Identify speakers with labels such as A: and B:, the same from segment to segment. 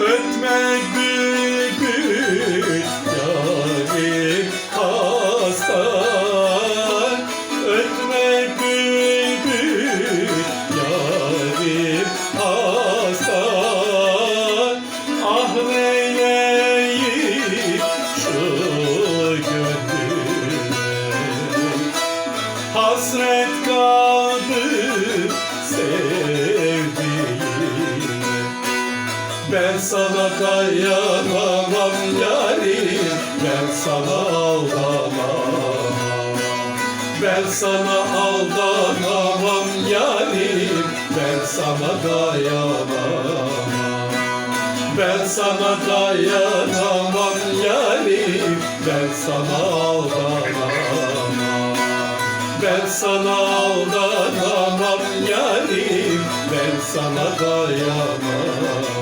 A: Ötmek bülbül sevdiğime ben sana dayanamam yarim Ben sana aldanamam Ben sana aldanamam yarim Ben sana dayanamam. Ben sana dayanamam yarim Ben sana aldanamam ben sana aldanamam yarim. Ben sana dayanamam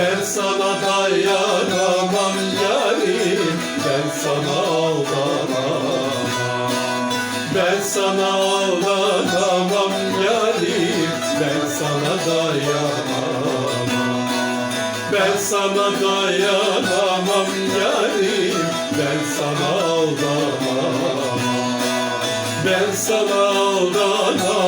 A: ben sana dayanamam yarim. Ben sana aldanamam. Ben sana aldanamam yarim. Ben sana dayanamam Ben sana dayanamam yarim. Ben sana aldanamam. Ben sana aldanamam